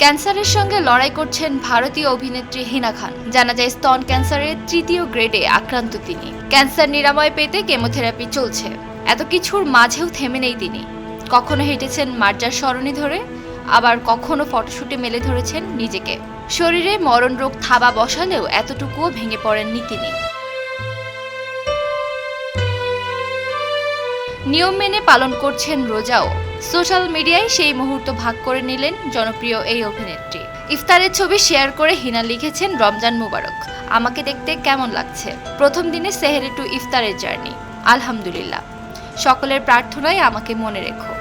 ক্যান্সারের সঙ্গে লড়াই করছেন ভারতীয় অভিনেত্রী হিনা খান। জানা যায়, স্তন ক্যান্সারের তৃতীয় গ্রেডে আক্রান্ত তিনি। ক্যান্সার নিরাময় পেতে কেমোথেরাপি চলছে। এত কিছুর মাঝেও থেমে নেই তিনি। কখনো হেঁটেছেন মার্জার সরণি ধরে, আবার কখনো ফটোশুটে মেলে ধরেছেন নিজেকে। শরীরে মরণ রোগ থাবা বসালেও এতটুকুও ভেঙে পড়েননি তিনি। নিয়ম মেনে পালন করছেন রোজাও। সোশ্যাল মিডিয়ায় সেই মুহূর্ত ভাগ করে নিলেন জনপ্রিয় এই অভিনেত্রী। ইফতারের ছবি শেয়ার করে হিনা লিখেছেন, রমজান মুবারক। আমাকে দেখতে কেমন লাগছে? প্রথম দিনে সেহেরি টু ইফতারের জার্নি। আলহামদুলিল্লাহ। সকলের প্রার্থনায় আমাকে মনে রেখো।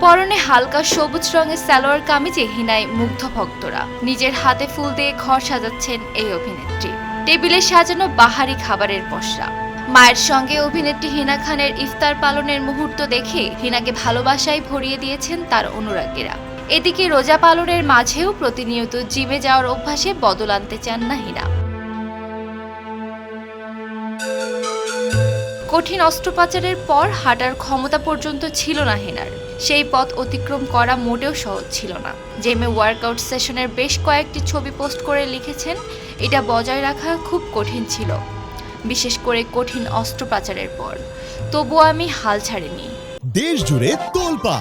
পরনে হালকা সবুজ রঙের সালোয়ার কামিজে হিনায় মুগ্ধ ভক্তরা। নিজের হাতে ফুল দিয়ে ঘর সাজাচ্ছেন এই অভিনেত্রী। টেবিলে সাজানো বাহারি খাবারের পসরা মায়ের সঙ্গে অভিনেত্রী হিনা খানের ইফতার পালনের মুহূর্ত দেখে হিনাকে ভালোবাসায় ভরিয়ে দিয়েছেন তার অনুরাগীরা। এদিকে রোজা পালনের মাঝেও প্রতিনিয়ত জিমে যাওয়ার অভ্যাসে বদল আনতে চান না হিনা। কঠিন অস্ত্রোপচারের পর হাঁটার ক্ষমতা পর্যন্ত ছিল না হেনার। সেই পথ অতিক্রম করা মোটেও সহজ ছিল না। জেমে ওয়ার্কআউট সেশনের বেশ কয়েকটি ছবি পোস্ট করে লিখেছেন এটা বজায় রাখা খুব কঠিন ছিল বিশেষ করে কঠিন অস্ত্রোপচারের পর। তবুও আমি হাল ছাড়িনি। দেশ জুড়ে তোলপা।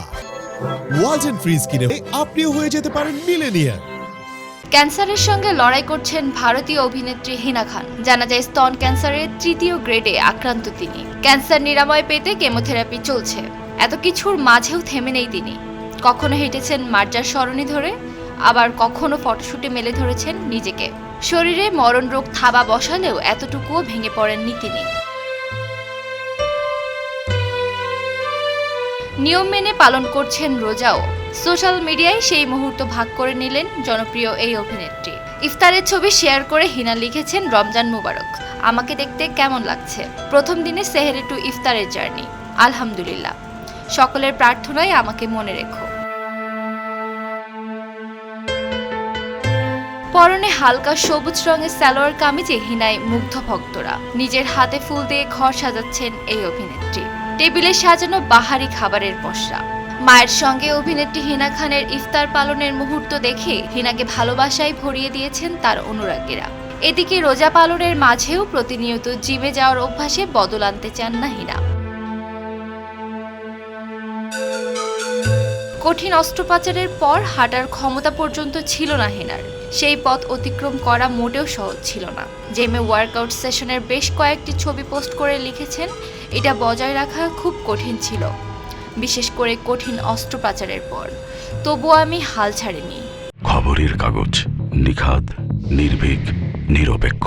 ওয়ালটন ফ্রিজ কিনে আপনিও হয়ে যেতে পারেন মিলেনিয়ার ক্যান্সারের সঙ্গে লড়াই করছেন ভারতীয় অভিনেত্রী হিনা খান। জানা যায় স্তন ক্যান্সারের তৃতীয় গ্রেডে আক্রান্ত তিনি। ক্যান্সার নিরাময় পেতে কেমোথেরাপি চলছে। এত কিছুর মাঝেও থেমে নেই তিনি। কখনো হেঁটেছেন মার্জার সরণি ধরে, আবার কখনো ফটোশুটে মেলে ধরেছেন নিজেকে। শরীরে মরণ রোগ থাবা বসালেও এতটুকুও ভেঙে পড়েননি তিনি। নিয়ম মেনে পালন করছেন রোজাও। সোশ্যাল মিডিয়ায় সেই মুহূর্ত ভাগ করে নিলেন জনপ্রিয় এই অভিনেত্রী। ইফতারের ছবি শেয়ার করে হিনা লিখেছেন, রমজান মুবারক। আমাকে দেখতে কেমন লাগছে? প্রথম দিনে সেহেরি টু ইফতারের জার্নি। আলহামদুলিল্লাহ। সকলের প্রার্থনায় আমাকে মনে রেখো। পরনে হালকা সবুজ রঙের সালোয়ার কামিজে হিনায় মুগ্ধ ভক্তরা। নিজের হাতে ফুল দিয়ে ঘর সাজাচ্ছেন এই অভিনেত্রী। টেবিলে সাজানো বাহারি খাবারের পসরা মায়ের সঙ্গে অভিনেত্রী হিনা খানের ইফতার পালনের মুহূর্ত দেখে হিনাকে ভালোবাসায় ভরিয়ে দিয়েছেন তার অনুরাগীরা। এদিকে রোজা পালনের মাঝেও প্রতিনিয়ত জিমে যাওয়ার অভ্যাসে বদল আনতে চান না হিনা। কঠিন অস্ত্রোপচারের পর হাঁটার ক্ষমতা পর্যন্ত ছিল না হেনার। সেই পথ অতিক্রম করা মোটেও সহজ ছিল না। জেমে ওয়ার্কআউট সেশনের বেশ কয়েকটি ছবি পোস্ট করে লিখেছেন, এটা বজায় রাখা খুব কঠিন ছিল, বিশেষ করে কঠিন অস্ত্রোপচারের পর। তবুও আমি হাল ছাড়িনি। খবরের কাগজ নিখাদ, নির্ভীক, নিরপেক্ষ।